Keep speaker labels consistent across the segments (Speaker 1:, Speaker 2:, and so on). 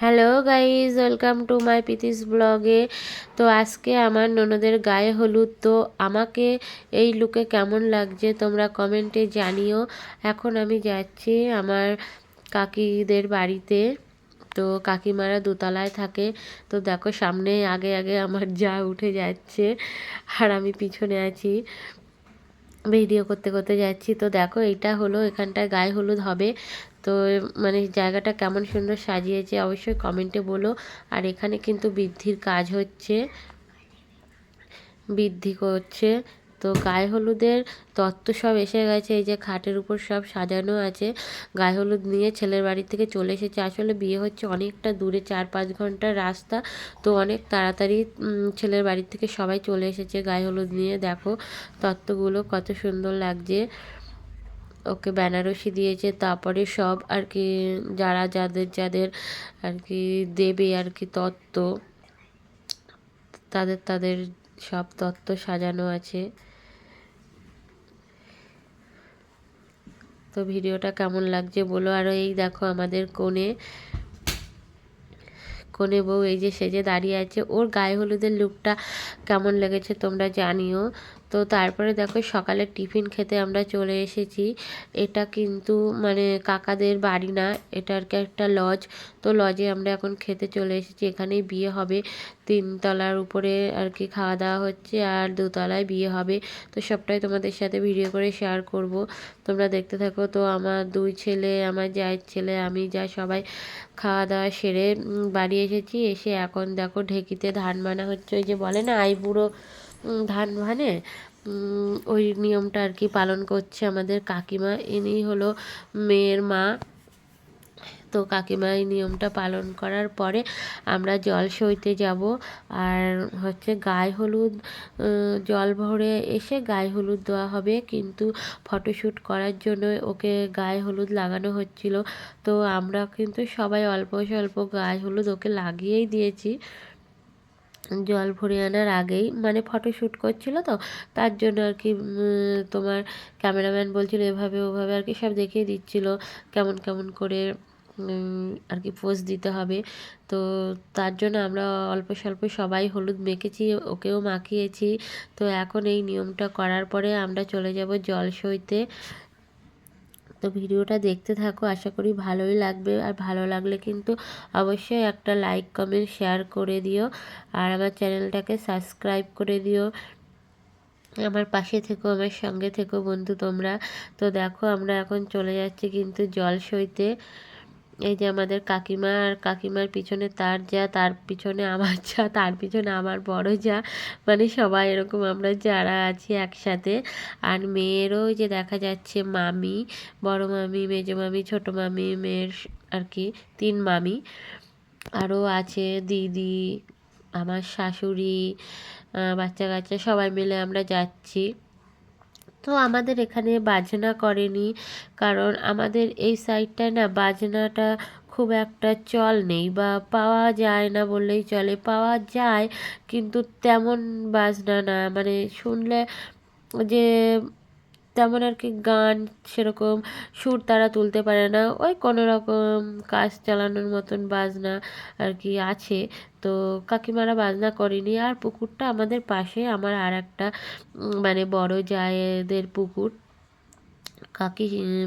Speaker 1: Hello guys, welcome to my পিতিস ব্লগে। তো আজকে আমার ননদের গায়ে হলুদ, তো আমাকে এই লুকে কেমন লাগছে তোমরা কমেন্টে জানিও। এখন আমি যাচ্ছি আমার কাকিদের বাড়িতে। তো কাকিমারা দোতলায় থাকে। তো দেখো সামনে আগে আগে আমার যা উঠে যাচ্ছে আর আমি পিছনে আছি। ভিডিও করতে করতে যাচ্ছি। তো দেখো এটা হলো, এখানটায় গায়ে হলুদ হবে। তো মানে জায়গাটা কেমন সুন্দর সাজিয়েছে অবশ্যই কমেন্টে বলো। আর এখানে কিন্তু বৃদ্ধির কাজ হচ্ছে। বৃদ্ধি করছে। তো গায়ে হলুদের তত্ত্ব সব এসে গেছে। এই যে খাটের উপর সব সাজানো আছে। গায়ে হলুদ নিয়ে ছেলের বাড়ি থেকে চলে এসেছে। আসলে বিয়ে হচ্ছে অনেকটা দূরে, চার পাঁচ ঘণ্টার রাস্তা। তো অনেক তাড়াতাড়ি ছেলের বাড়ির থেকে সবাই চলে এসেছে গায়ে হলুদ নিয়ে। দেখো তত্ত্বগুলো কত সুন্দর লাগছে। ওকে বেনারসি দিয়েছে, তারপরে সব আর কি যারা যাদের যাদের আর কি দেবে আর কি তত্ত্ব, তাদের তাদের সব তত্ত্ব সাজানো আছে। তো ভিডিওটা কেমন লাগছে বলো, আর এই দেখো আমাদের কোণে কোণে বউ এই যে সেজে দাঁড়িয়ে আছে, ওর গায়ে হলুদের লুকটা কেমন লেগেছে তোমরা জানিও। তো তারপরে দেখো সকালে টিফিন খেতে আমরা চলে এসেছি। এটা কিন্তু মানে কাকাদের বাড়ি না, এটা আর কি একটা লজ তো লজে আমরা এখন খেতে চলে এসেছি। এখানেই বিয়ে হবে। তিনতলার উপরে আর কি খাওয়া দাওয়া হচ্ছে আর দুতলায় বিয়ে হবে। তো সবটাই তোমাদের সাথে ভিডিও করে শেয়ার করব। তোমরা দেখতে থাকো তো আমার দুই ছেলে, আমার জায়ের ছেলে, আমি যা সবাই খাওয়া দাওয়া সেরে বাড়ি এসেছি। এসে এখন দেখো ঢেকিতে ধান বানা হচ্ছে। ওই যে বলে না, আইবুড়ো ধান ভানে ওই নিয়মটা আর কি পালন করছে আমাদের কাকিমা। ইনি হলো মেয়ের মা। তো কাকিমা এই নিয়মটা পালন করার পরে আমরা জল সইতে যাব। আর হচ্ছে গায়ে হলুদ জল ভরে এসে গায়ে হলুদ দেওয়া হবে। কিন্তু ফটোশ্যুট করার জন্য ওকে গায়ে হলুদ লাগানো হচ্ছিল। তো আমরা কিন্তু সবাই অল্প স্বল্প গায়ে হলুদ ওকে লাগিয়েই দিয়েছি। জল ভরে আনার আগেই মানে ফটো শ্যুট করছিল তো, তার জন্য আর কি তোমার ক্যামেরাম্যান বলছিল এভাবে ওভাবে আর কি সব দেখিয়ে দিচ্ছিল, কেমন কেমন করে আর কি পোজ দিতে হবে। তো তার জন্য আমরা অল্প স্বল্প সবাই হলুদ মেখেছি, ওকেও মাখিয়েছি। তো এখন এই নিয়মটা করার পরে আমরা চলে যাব জল সইতে তো ভিডিওটা দেখতে থাকো, আশা করি ভালোই লাগবে। আর ভালো লাগলে কিন্তু অবশ্যই একটা লাইক কমেন্ট শেয়ার করে দিও। আর আমার চ্যানেলটাকে সাবস্ক্রাইব করে দিও। আমার পাশে থেকো, আমার সঙ্গে থেকো বন্ধু তোমরা। তো দেখো, আমরা এখন চলে যাচ্ছি কিন্তু জল সইতে এই যে আমাদের কাকিমা আর কাকিমার পিছনে তার যা, তার পিছনে আমার যা, তার পিছনে আমার বড় যা মানে সবাই এরকম আমরা যারা আছি একসাথে। আর মেয়েরও যে দেখা যাচ্ছে মামি, বড় মামি, মেজো মামি, ছোটো মামি, মেয়ের আর কি, তিন মামি। আরও আছে দিদি, আমার শাশুড়ি বাচ্চা কাচ্চা সবাই মিলে আমরা যাচ্ছি। তো আমাদের এখানে বাজনা করেনি। কারণ আমাদের এই সাইডটায় না বাজনাটা খুব একটা চল নেই বা পাওয়া যায় না বললেই চলে। পাওয়া যায়, কিন্তু তেমন বাজনা না। মানে শুনলে যে তেমন আর কি গান সেরকম সুর তারা তুলতে পারে না। ওই কোনো রকম কাজ চালানোর মতন বাজনা আর কি আছে। তো কাকিমারা বাজনা করেনি। আর পুকুরটা আমাদের পাশে, আমার আর একটা মানে বড় জায়েদের পুকুর। কাকি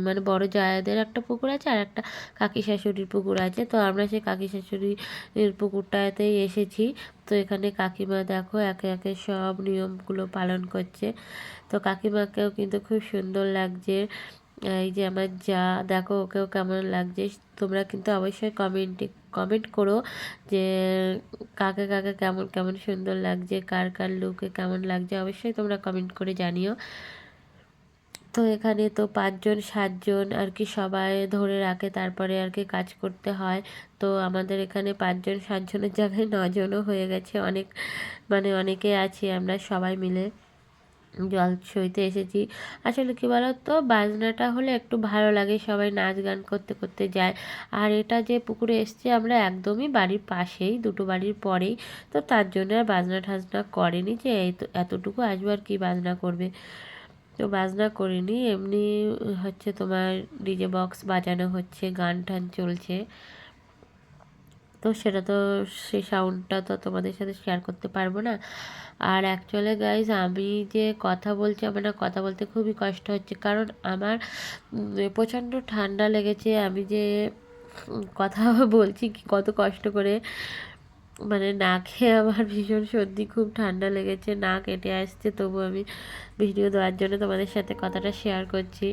Speaker 1: মানে বড় জায়াদের একটা পুকুর আছে আর একটা কাকি শাশুড়ির পুকুর আছে। তো আমরা সেই কাকি শাশুড়ির পুকুরটাতেই এসেছি। তো এখানে কাকিমা দেখো একে একে সব নিয়মগুলো পালন করছে। তো কাকিমাকেও কিন্তু খুব সুন্দর লাগছে। এই যে আমার যা, দেখো ওকেও কেমন লাগছে। তোমরা কিন্তু অবশ্যই কমেন্টে কমেন্ট করো যে কাকে কাকে কেমন কেমন সুন্দর লাগছে, কার কার লুকে কেমন লাগছে। অবশ্যই তোমরা কমেন্ট করে জানিও। তো এখানে তো পাঁচজন, সাতজন আর কি সবাই ধরে রাখে, তারপরে আর কি কাজ করতে হয়। তো আমাদের এখানে পাঁচজন, সাতজনের জায়গায় নজনও হয়ে গেছে। অনেক মানে অনেকে আছি আমরা সবাই মিলে। জল সইতে এসেছি। আসলে কী তো বাজনাটা হলে একটু ভালো লাগে, সবাই নাচ গান করতে করতে যায়। আর এটা যে পুকুরে এসছে আমরা একদমই বাড়ির পাশেই, দুটো বাড়ির পরেই। তো তার জন্য আর বাজনা ঠাজনা করেনি যে এতটুকু আসবে আর কি বাজনা করবে। তো বাজনা করিনি, এমনি হচ্ছে তোমার ডিজে বক্স বাজানো হচ্ছে, গান টান চলছে। তো সেটা তো সেই সাউন্ডটা তো তোমাদের সাথে শেয়ার করতে পারব না। আর অ্যাকচুয়ালি গাইজ আমি যে কথা বলছি, আমার না কথা বলতে খুবই কষ্ট হচ্ছে। কারণ আমার প্রচণ্ড ঠান্ডা লেগেছে। আমি যে কথা বলছি, কি কত কষ্ট করে মানে নাকে আমার ভীষণ সর্দি, খুব ঠান্ডা লেগেছে, না কেটে আসছে। তবু আমি ভিডিও দেওয়ার জন্য তোমাদের সাথে কথাটা শেয়ার করছি।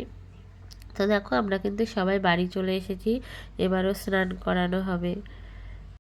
Speaker 1: তো দেখো, আমরা কিন্তু সবাই বাড়ি চলে এসেছি, এবারও স্নান করানো হবে।